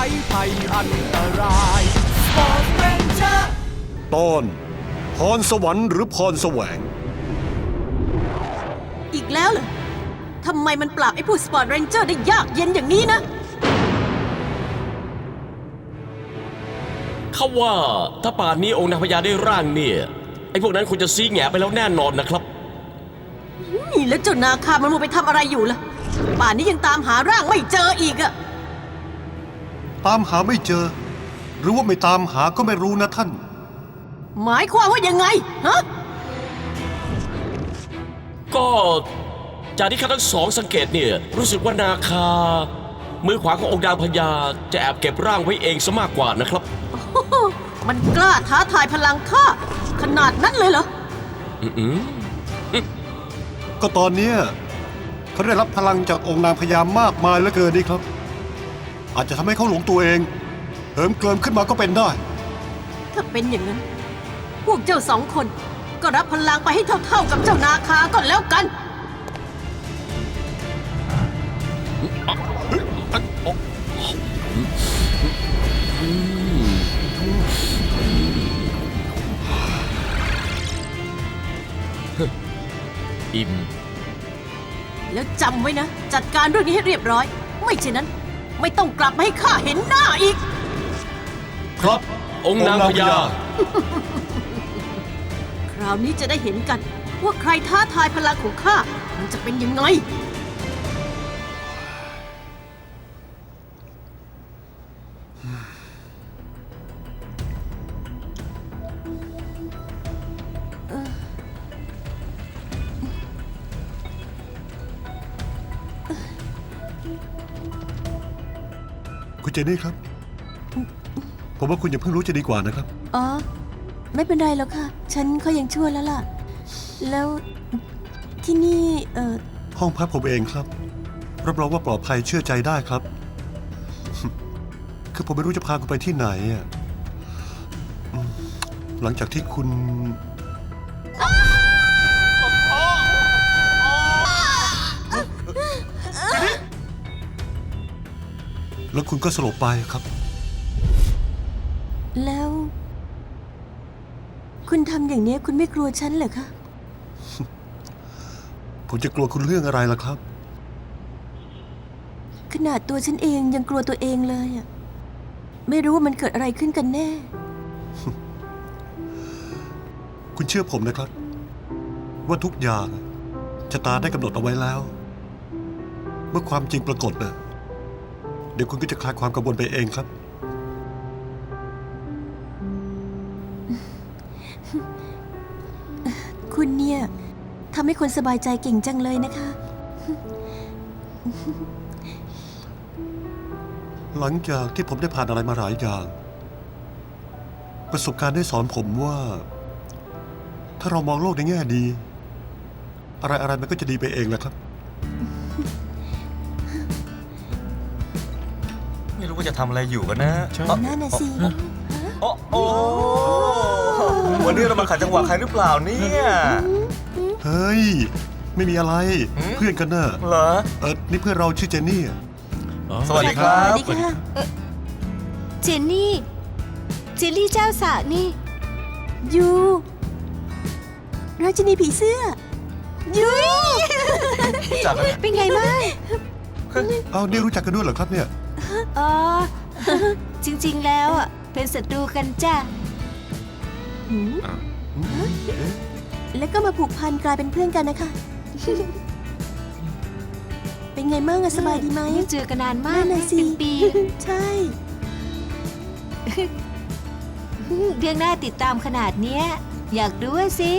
วันไหวภัยอันตราย Sport Ranger ตอนพรสวรรค์หรือพรแสวง อีกแล้วเหรอ ทำไมมันปราบไอ้พวกสปอร์ตเรนเจอร์ได้ยากเย็นอย่างนี้นะ เขาว่าถ้าป่านนี้องค์นางพญาได้ร่างเนี่ย ไอ้พวกนั้นคงจะซีแหงะไปแล้วแน่นอนนะครับ นี่แล้วเจ้านาคามันมัวไปทำอะไรอยู่ล่ะ ป่านนี้ยังตามหาร่างไม่เจออีกอะ ตามหาไม่เจอ หรือว่าไม่ตามหาก็ไม่รู้นะท่าน หมายความว่ายังไงฮะก็จากที่ข้าทั้งสองสังเกตเนี่ยรู้สึกว่านาคา มือขวาขององค์นางพญาจะแอบเก็บร่างไว้เองซะมากกว่านะครับมันกล้าท้าทายพลังข้าขนาดนั้นเลยเหรอ อืมก็ตอนเนี้ยเขาได้รับพลังจากองค์นางพญามากมายเหลือเกินนี่ครับ อาจจะทำให้เขาหลงตัวเองเหิมเกลิมขึ้นมาก็เป็นได้ ถ้าเป็นอย่างนั้น พวกเจ้าสองคน ก็รับพลังไปให้เท่าๆกับเจ้านาคาก่อนแล้วกัน อิ่ม แล้วจำไว้นะ จัดการเรื่องนี้ให้เรียบร้อย ไม่เช่นนั้น ไม่ต้องกลับมาให้ข้าเห็นหน้าอีก ครับ องค์นางพญาคราวนี้จะได้เห็นกัน ว่าใครท้าทายพลังของข้ามันจะเป็นยังไง คุณเจนี่ครับ ผมว่าคุณอย่าเพิ่งรู้จะดีกว่านะครับ อ๋อ ไม่เป็นไรแล้วค่ะ ฉันเขายังชั่วแล้วล่ะ แล้วที่นี่เออห้องพักผมเองครับ รับรองว่าปลอดภัยเชื่อใจได้ครับ คือผมไม่รู้จะพาคุณไปที่ไหนอะอืมหลังจากที่คุณ แล้วคุณก็สลบไปครับ แล้ว คุณทำอย่างนี้คุณไม่กลัวฉันเหรอคะ ผมจะกลัวคุณเรื่องอะไรล่ะครับ ขนาดตัวฉันเองยังกลัวตัวเองเลยอะไม่รู้ว่ามันเกิดอะไรขึ้นกันแน่ คุณเชื่อผมนะครับ ว่าทุกอย่างชะตาได้กำหนดเอาไว้แล้ว เมื่อความจริงปรากฏนะเดี๋ยวคุณก็จะคลายความกังวลไปเองครับ คุณเนี่ยทำให้คนสบายใจเก่งจังเลยนะคะ หลังจากที่ผมได้ผ่านอะไรมาหลายอย่าง ประสบการณ์ได้สอนผมว่า ถ้าเรามองโลกในแง่ดี อะไรอะไรๆมันก็จะดีไปเองแหละครับ ว่าจะทำอะไรอยู่กันนะนั่นน่ะสิโอ้โอ้วันนี้เรามาขัดจังหวะใครหรือเปล่าเนี่ย เฮ้ย ไม่มีอะไร หืม เพื่อนกันเนอะเหรอ เออนี่เพื่อนเราชื่อเจนนี่อะสวัสดีครับ สวัสดีค่ะเจนนี่ เจลลี่เจ้าสานี่ ยูราชินีผีเสื้อ ยูจากกันเป็นไงบ้าง เอานี่รู้จักกันด้วยเหรอครับเนี่ย อ๋อ จริงๆแล้วอะเป็นศัตรูกันจ้ะหืมแล้วก็มาผูกพันกลายเป็นเพื่อนกันนะคะ เป็นไงมั่งอะสบายดีไหมไม่เจอกันนานมากนั่นน่ะสิเป็นปีใช่ เรื่องหน้าติดตามขนาดเนี้ย อยากรู้อะสิ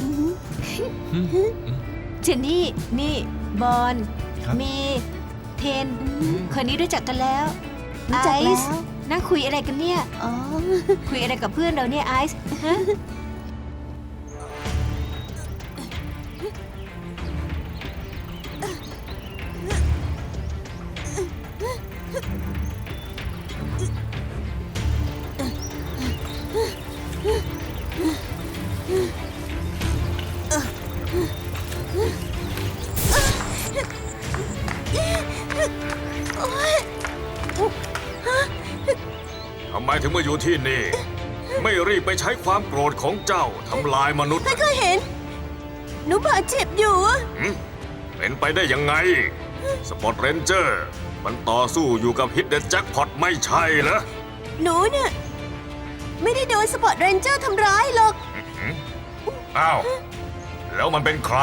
อือหือเจนนี่ นี่ บอล ครับ มีเท นอือหือคนนี้รู้จักกันแล้วรู้จักไอแล้ว ซ์นั่งคุยอะไรกันเนี่ย อ๋อ คุยอะไรกับเพื่อนเราเนี่ยไอซ์ฮะ ที่นี่ ไม่รีบไปใช้ความโกรธของเจ้าทำลายมนุษย์ก็เห็น หนูบาดเจ็บอยู่อะหืมเป็นไปได้ยังไง สปอตเรนเจอร์ มันต่อสู้อยู่กับฮิดเด n แจ็คพอตไม่ใช่เหรอ หนูเนี่ยไม่ได้โดนสปอร์ตเรนเจอร์ทำร้ายหรอก อ้าว แล้วมันเป็นใคร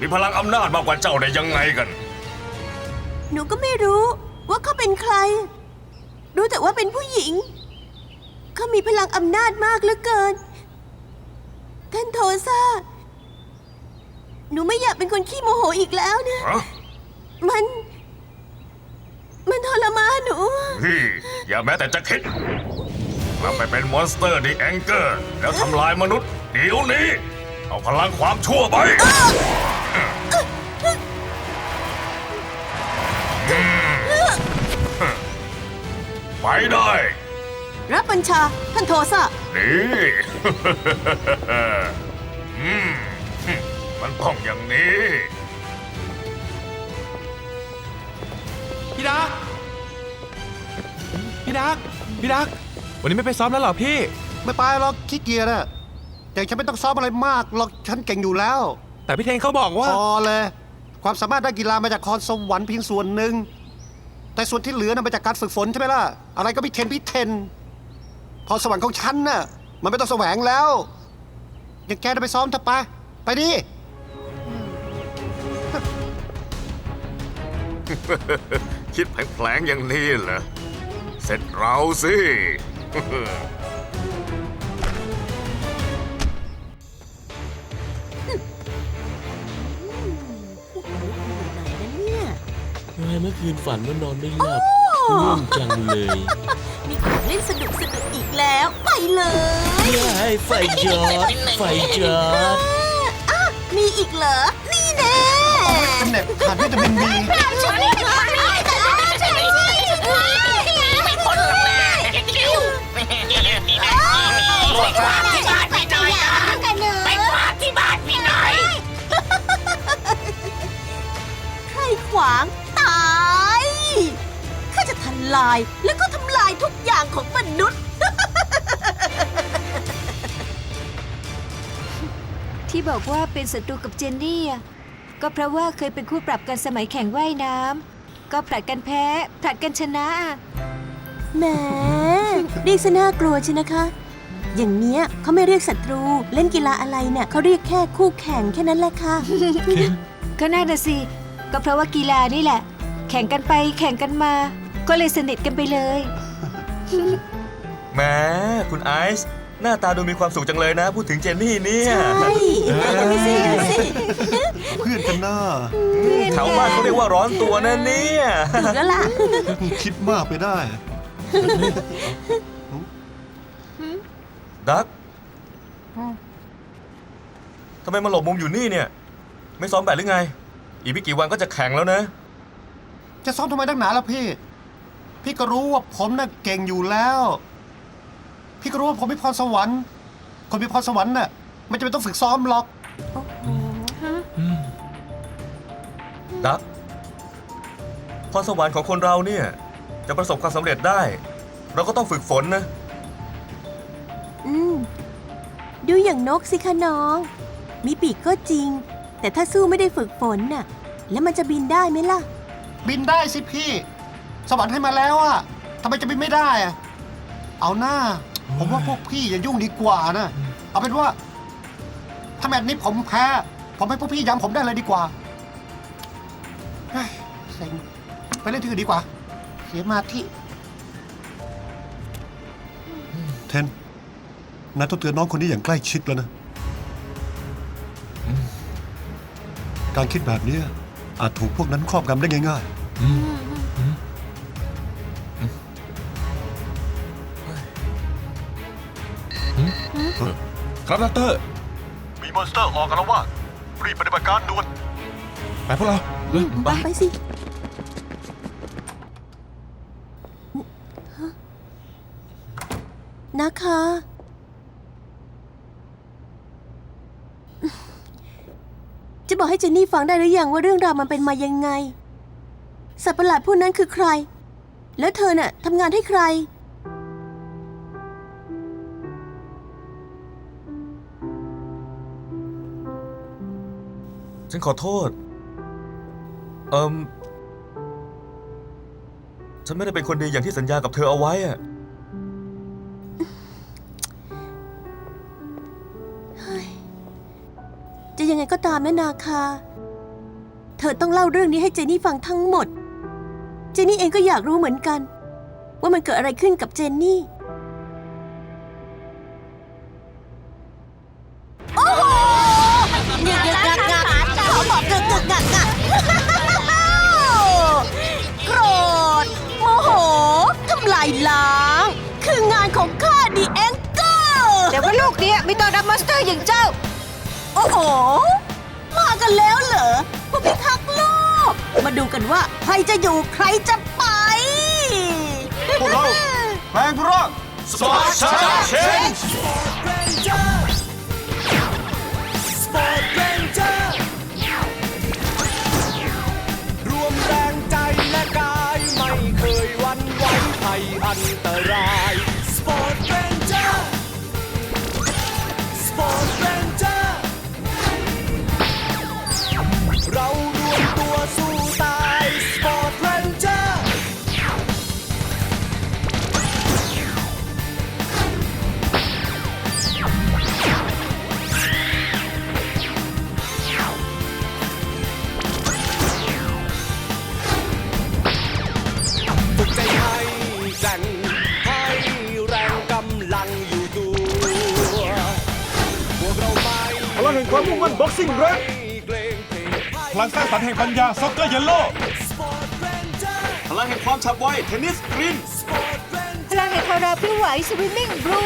มีพลังอำนาจมากกว่าเจ้าได้ยังไงกัน หนูก็ไม่รู้ว่าเขาเป็นใคร รู้แต่ว่าเป็นผู้หญิง เขามีพลังอำนาจมากเหลือเกิน ท่านโทซ่า หนูไม่อยากเป็นคนขี้โมโหอีกแล้วนะ ฮะมัน มันทรมานหนู พี่อย่าแม้แต่จะคิดกลับไปเป็นมอนสเตอร์ดีแองเกอร์ แล้วทำลายมนุษย์ เดี๋ยวนี้ เอาพลังความชั่วไปไปได้ รับบัญชา ท่านโทซ่าดีอืมมันต้องอย่างนี้ พี่ดัก พี่ดัก พี่ดัก วันนี้ไม่ไปซ้อมแล้วเหรอพี่ ไม่ไปหรอกขี้เกียจอะแต่ฉันไม่ต้องซ้อมอะไรมากหรอกฉันเก่งอยู่แล้ว แต่พี่เทงเขาบอกว่าพอเลย ความสามารถด้านกีฬามาจากคอนสวรรค์เพียงส่วนหนึ่ง แต่ส่วนที่เหลือน่ะมาจากการฝึกฝนใช่ไหมล่ะ อะไรก็พิเทนพิเทน พรสวรรค์ของฉันน่ะ มันไม่ต้องแสวงแล้วอย่างแกจะไปซ้อมเถอะไปไปดิ คิดแผลงๆอย่างนี้เหรอ เสร็จเราสิไหนนะเนี่ยเฮ้ยเมื่อคืนฝันว่านอนไม่หลับง่วงจังเลย มีของเล่นสนุกสนุกอีกแล้ว ไปเลยเฮ้ยไฟจอดไฟจอดอะมีอีกเหรอ นี่แน่เป็นเน็บขาดวิตามินบีฉันไม่ได้แต่ละฉันไม่ใช่ไม่พ้นหรอกนะคิวไปกวาดที่บ้านพี่หน่อยไปกวาดที่บ้านพี่หน่อยใครขวางตายข้าจะท ลาย แล้วก็ทำลายทุกอย่างของมนุษย์ ที่บอกว่าเป็นศัตรูกับเจนนี่อะก็เพราะว่าเคยเป็นคู่ปรับกันสมัยแข่งว่ายน้ำก็ผลัดกันแพ้ผลัดกันชนะอะแหมเรียกซะน่ากลัวใช่นะคะ อย่างเนี้ยเขาไม่เรียกศัตรู เล่นกีฬาอะไรเนี่ยเขาเรียกแค่คู่แข่งแค่นั้นแหละค่ะ ก็น่าน่ะสิ ก็เพราะว่ากีฬานี่แหละ แข่งกันไปแข่งกันมา ก็เลยสนิทกันไปเลย แหมคุณไอซ์หน้าตาดูมีความสุขจังเลยนะ พูดถึงเจนนี่เนี่ยใช่ดูสิดูสิเพื่อนกันหน้าแถวบ้านเขาเรียกว่าร้อนตัวนะเนี่ยถูกแล้วล่ะ คิดมากไปได้ดักทำไมมาหลบมุมอยู่นี่เนี่ย ไม่ซ้อมแบบหรือไง อีกไม่กี่วันก็จะแข่งแล้วนะ จะซ้อมทำไมตั้งหนาล่ะพี่ พี่ก็รู้ว่าผมน่ะเก่งอยู่แล้ว พี่ก็รู้ว่าผมมีพรสวรรค์ คนมีพรสวรรค์น่ะไม่จำเป็นต้องฝึกซ้อมหรอกดักพรสวรรค์ของคนเราเนี่ย จะประสบความสำเร็จได้ เราก็ต้องฝึกฝนนะ อืม ดูอย่างนกสิคะน้อง มีปีกก็จริง แต่ถ้าสู้ไม่ได้ฝึกฝนน่ะ แล้วมันจะบินได้ไหมล่ะ บินได้สิพี่ สวรรค์ให้มาแล้วอะทำไมจะบินไม่ได้อะเอาหน้า ผมว่าพวกพี่อย่ายุ่งดีกว่านะ เอาเป็นว่า ถ้าแมตช์นี้ผมแพ้ ผมให้พวกพี่ย้ำผมได้เลยดีกว่าเฮ้ยเซ็งไปเล่นที่อื่นดีกว่า เสียมาที่ เทนนายต้องเตือนน้องคนนี้อย่างใกล้ชิดแล้วนะ การคิดแบบเนี้ยอาจถูกพวกนั้นครอบงำได้ง่ายๆ ครับดอกเตอร์มีมอนสเตอร์ออกกันแล้วว่ารีบปฏิบัติการด่วนไปพวกเราเร็วไปไปสินะคะ จะบอกให้เจนนี่ฟังได้หรือยังว่าเรื่องราวมันเป็นมายังไง สัตว์ประหลาดผู้นั้นคือใคร แล้วเธอน่ะทำงานให้ใคร ฉันขอโทษ เอิมฉันไม่ได้เป็นคนดีอย่างที่สัญญากับเธอเอาไว้อะจะยังไงก็ตามนะนาคา เธอต้องเล่าเรื่องนี้ให้เจนนี่ฟังทั้งหมด เจนนี่เองก็อยากรู้เหมือนกัน ว่ามันเกิดอะไรขึ้นกับเจนนี่ มากันแล้วเหรอผู้พิทักษ์โลก มาดูกันว่าใครจะอยู่ใครจะไป พวกเรา แปลงร่างสปอร์ตชาร์เชนสปอร์ตเรนเจอร์รวมแรงใจและกายไม่เคยหวันไหวภัยอันตราย สปอร์ตเรนเจอร์ สปอร์ตเร ตัวสู้ตายสปอร์ตเรนเจอร์ฝึกใจให้แกร่งให้แรงกำลังอยู่ตัวพวกเราไม่ พลังแห่งความมุ่งมั่นบ็อกซิ่งเรดเก พลังสร้างสรรค์แห่งปัญญาซ็อกเกอร์เยลโล่สปอร์ตเรนเจอร์พลังแห่งความฉับไวเทนนิสกรีนสปอร์ตเรนพลังแห่งคาราพิ้วไหวสวิมมิ่งบลู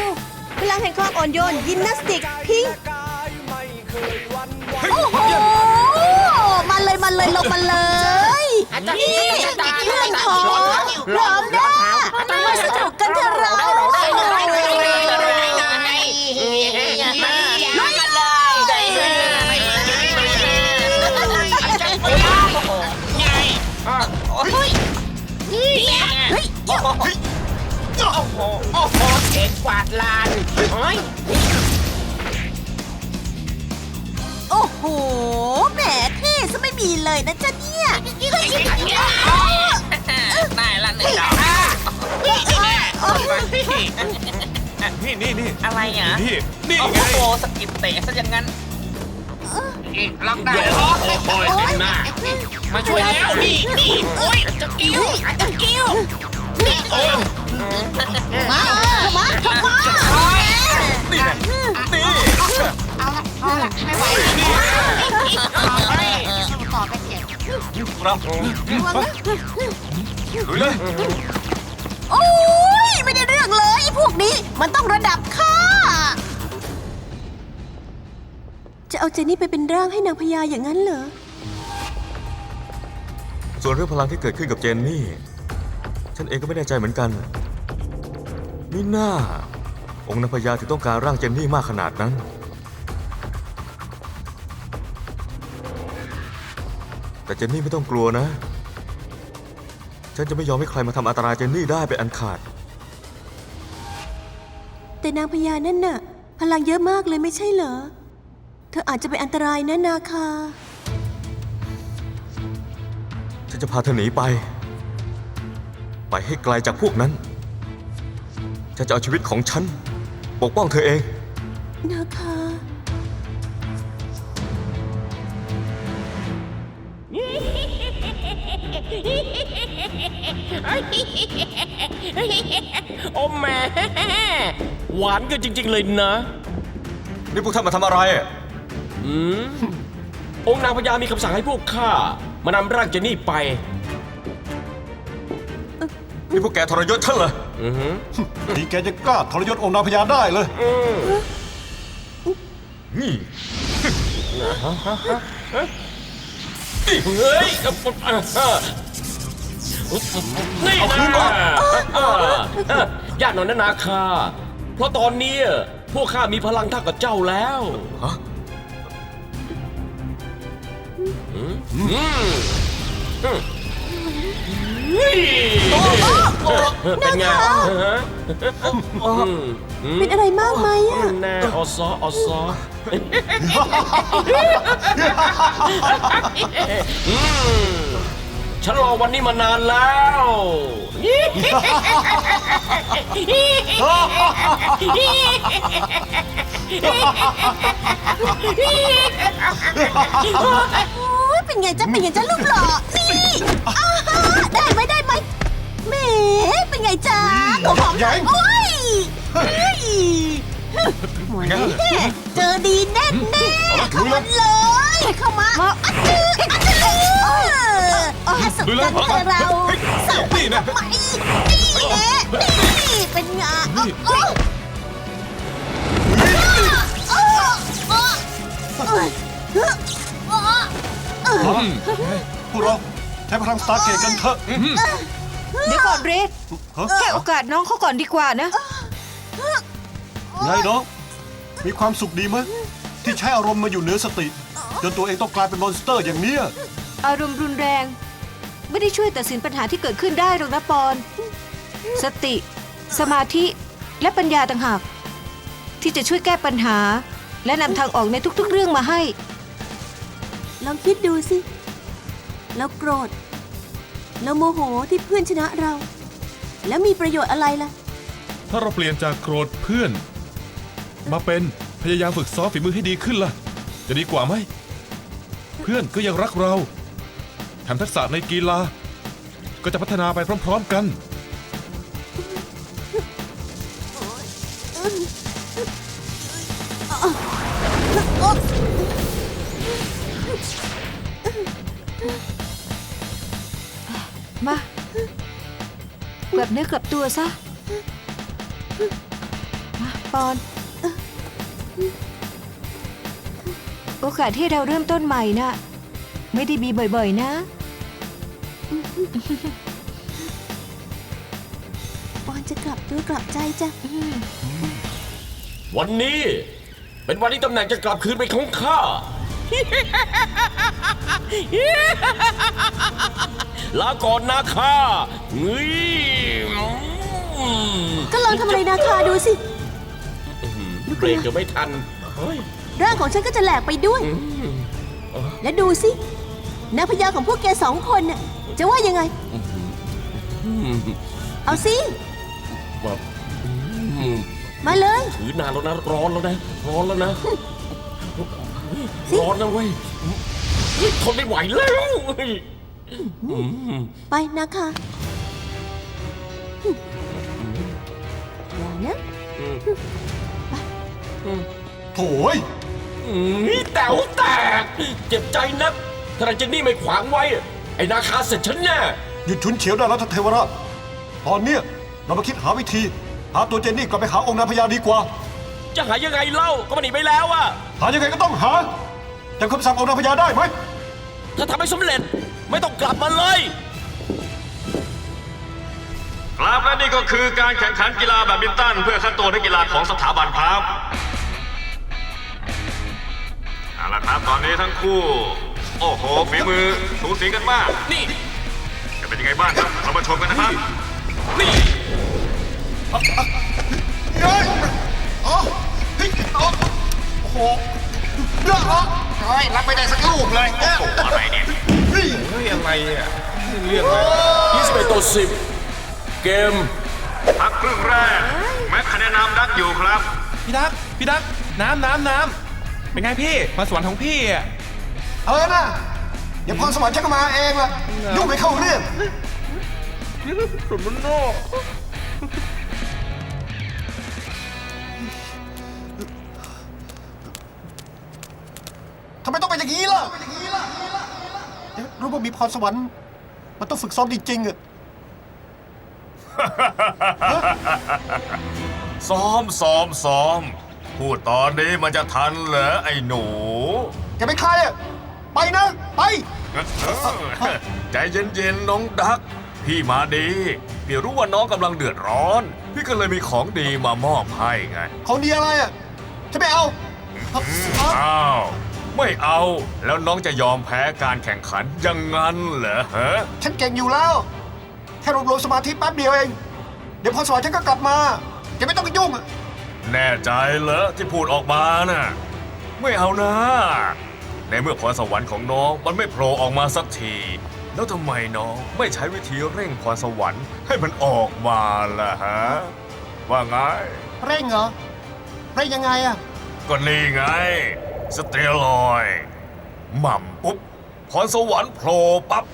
พลังแห่งความอ่อนโยนยิมนาสติกพิงค์กายไม่เคยหวันไหวโอ้โหมาเลยมาเลยลงมาเลยนี่เพื่อนของพร้อมนะมาสนุกกันเถอะเรา โอ้โหเก่งกวาดลานโอ้ยโอ้โห แหมเท่ซะไม่มีเลยนะจ๊ะเนี่ย ได้ละหนึ่งดอกนี่นี่นี่อะไรอะนี่นี่โอ้ไงโหสกิปเตะซะอย่างนั้นล็อกได้เหรอโอ้ยเต็มหน้ามาช่วยแล้วนี่นี่โอ้ยจะกิ้วจะกิ้วนี่โอ้ย มาเข้ามาเข้ามานี่แหวและนี่อไปเจ็บคราลุยเลยโอ้ยไม่ได้เรื่องเลยไอ้พวกนี้ มันต้องระดับข้าจะเอาเจนี่ไปเป็นร่างให้นางพญาอย่างนั้นเหรอ ส่วนเรื่องพลังที่เกิดขึ้นกับเจนนี่ ฉันเองก็ไม่แน่ใจเหมือนกัน นี่น่า องค์นางพญาถึงต้องการร่างเจนนี่มากขนาดนั้น แต่เจนนี่ไม่ต้องกลัวนะ ฉันจะไม่ยอมให้ใครมาทำอันตรายเจนนี่ได้เป็นอันขาด แต่นางพญานั่นน่ะ พลังเยอะมากเลยไม่ใช่เหรอ เธออาจจะเป็นอันตรายนะนาคา ฉันจะพาเธอหนีไป ไปให้ไกลจากพวกนั้น ฉันจะเอาชีวิตของฉัน ปกป้องเธอเองนาคาโอ้แหม่หวานกันจริง ๆ เลยนะ นี่พวกท่านมาทำอะไรอืมองค์นางพญามีคำสั่งให้พวกข้ามานำร่างเจนนี่ไป นี่พวกแกทรยศฉันเหรอนี่แกจะกล้าทรยศองค์นางพญาได้เลย นี่เฮ้ยนี่นะญาติหนอนนะนาคา เพราะตอนนี้พวกข้ามีพลังเท่ากับเจ้าแล้วฮะ อืมอืมนี่เป็นไงฮะอืมอืมเป็นอะไรมากไหมอะแน่ออซอออซออืมฉันรอวันนี้มานานแล้วโอ้ยเป็นไงจ๊ะเป็นไงจ๊ะลูกหล่อนี่อ้าฮะ ได้ไหมได้ไหมแหมเป็นไงจ๊ะของหอมใหญ่โอ้ยเฮ้ยแหมเจอดีแน่แน่ๆเข้ามาเลยเข้ามาอัดจืออัดจือเออถ้าสุดกันเธอเราสาวไปทำไมนี่แน่นี่เป็นไงโอ้โอ้โอ้โอ้โอ้โอ้พวกเรา ใช้พลังสตาร์เกตกันเถอะเดี๋ยวก่อนเรดฮะให้โอกาสน้องเขาก่อนดีกว่านะ ไงน้อง มีความสุขดีไหมที่ใช้อารมณ์มาอยู่เหนือสติ จนตัวเองต้องกลายเป็นมอนสเตอร์อย่างเนี้ยอารมณ์รุนแรง ไม่ได้ช่วยตัดสินปัญหาที่เกิดขึ้นได้หรอกนะปอน สติ สมาธิและปัญญาต่างหาก ที่จะช่วยแก้ปัญหา และนำทางออกในทุกๆเรื่องมาให้ ลองคิดดูสิ แล้วโกรธ แล้วโมโหที่เพื่อนชนะเรา แล้วมีประโยชน์อะไรล่ะ ถ้าเราเปลี่ยนจากโกรธเพื่อน มาเป็นพยายามฝึกซ้อมฝีมือให้ดีขึ้นล่ะ จะดีกว่าไหม เพื่อนก็ยังรักเราแถมทักษะในกีฬาก็จะพัฒนาไปพร้อม ๆ กัน ตัวซะมาปอน โอกาสที่เราเริ่มต้นใหม่น่ะ ไม่ได้มีบ่อยๆนะ ปอนจะกลับตัวกลับใจจ้ะ วันนี้ เป็นวันที่ตำแหน่งจะกลับคืนเป็นของข้า ลาก่อนนะข้าเฮ้ยอืม ก็ลองทำอะไรนาคาดูสิเบรกก็ไม่ทันเฮ้ยร่างของฉันก็จะแหลกไปด้วยและดูสินางพญาของพวกแกสองคนน่ะจะว่ายังไงเอาสิ แบบอืมมาเลย ถือนานแล้วนะร้อนแล้วนะ ร้อนแล้วนะสิร้อนนะเว้ยเฮ้ยทนไม่ไหวแล้วเฮ้ยอืมไปนาคา โถ่ยอืมแต๋วแตก เจ็บใจนักถ้านางเจนนี่ไม่ขวางไว้ ไอ้นาคาเสร็จฉันแน่ หยุดชุนเฉียวได้แล้วท่านเทวราชตอนเนี้ยเรามาคิดหาวิธี หาตัวเจนนี่กลับไปหาองค์นางพญาดีกว่า จะหายังไงเล่าก็มันหนีไปแล้วอะหายังไงก็ต้องหาจำคำสั่งองค์นางพญาได้ไหม ถ้าทำให้สำเร็จไม่ต้องกลับมาเลย ครับและนี่ก็คือการแข่งขันกีฬาแบดมินตัน เพื่อคัดตัวนักกีฬาของสถาบันครับเอาละครับตอนนี้ทั้งคู่ โอ้โหฝีมือสูสีกันมาก นี่ จะเป็นยังไงบ้างครับเรามาชมกันนะครับ นี่เฮ้ยอ๋อเฮ้ยอ๋อโอ้โหเยอะอ๋ออะไรเนี่ยเฮ้ย21ต่อ10 เกม พักครึ่งแรก แม็กคะแนนนำดักอยู่ครับ พี่ดัก พี่ดัก น้ำน้ำน้ำเป็นไงพี่ มาสวรรค์ของพี่อะเออนะอย่าพรสวรรค์ฉันก็มาเองละยุ่งไม่เข้าเรื่องทำไมต้องเป็นอย่างนี้ล่ะรู้ว่ามีพรสวรรค์ มันต้องฝึกซ้อมจริงๆอะ ซ้อมซ้อมซ้อม พูดตอนนี้มันจะทันเหรอไอ้หนู แกเป็นใครอะไปนะ ไป ใจเย็นๆน้องดัก พี่มาดี พี่รู้ว่าน้องกำลังเดือดร้อน พี่ก็เลยมีของดีมามอบให้ไง ของดีอะไรอะฉันไม่เอาอ้าว ไม่เอาแล้วน้องจะยอมแพ้การแข่งขันอยังงั้นเหรอฮะฉันเก่งอยู่แล้ว แค่รวบรวมสมาธิแป๊บเดียวเอง เดี๋ยวพอสวรรค์ฉันก็กลับมาแกไม่ต้องไปยุ่งอะแน่ใจเหรอที่พูดออกมาน่ะ ไม่เอานะ ในเมื่อพรสวรรค์ของน้องมันไม่โผล่ออกมาสักที แล้วทำไมน้องไม่ใช้วิธีเร่งพรสวรรค์ให้มันออกมาล่ะฮะ ว่าไง เร่งเหรอ เร่งยังไงอะก็นี่ไง สเตียรอยด์หม่ำปุ๊บพรสวรรค์โผล่ปั๊บ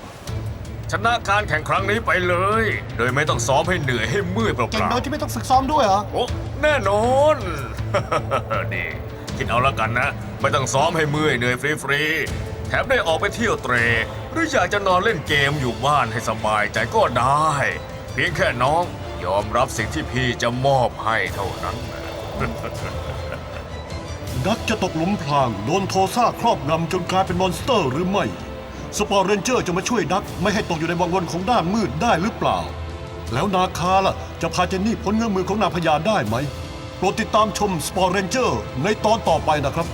ชนะการแข่งครั้งนี้ไปเลย โดยไม่ต้องซ้อมให้เหนื่อยให้เมื่อยเปเก่งล่าโดยที่ไม่ต้องฝึกซ้อมด้วยเหรอๆโอ้แน่นอน นี่คิดเอาละกันนะ ไม่ต้องซ้อมให้เมื่อยเหนื่อยฟรีๆ แถมได้ออกไปเที่ยวเตร หรืออยากจะนอนเล่นเกมอยู่บ้านให้สบายใจก็ได้ เพียงแค่น้องยอมรับสิ่งที่พี่จะมอบให้เท่านั้นนะดักจะตกหลุมพราง โดนโทซ่าครอบงำจนกลายเป็นมอนสเตอร์หรือไม่ สปอร์เรนเจอร์จะมาช่วยดัก ไม่ให้ตกอยู่ในวังวนของด้านมืดได้หรือเปล่า แล้วนาคาล่ะ จะพาเจนนี่พ้นเงื้อมือของนางพญาได้ไหม โปรดติดตามชมสปอร์เรนเจอร์ในตอนต่อไปนะครับ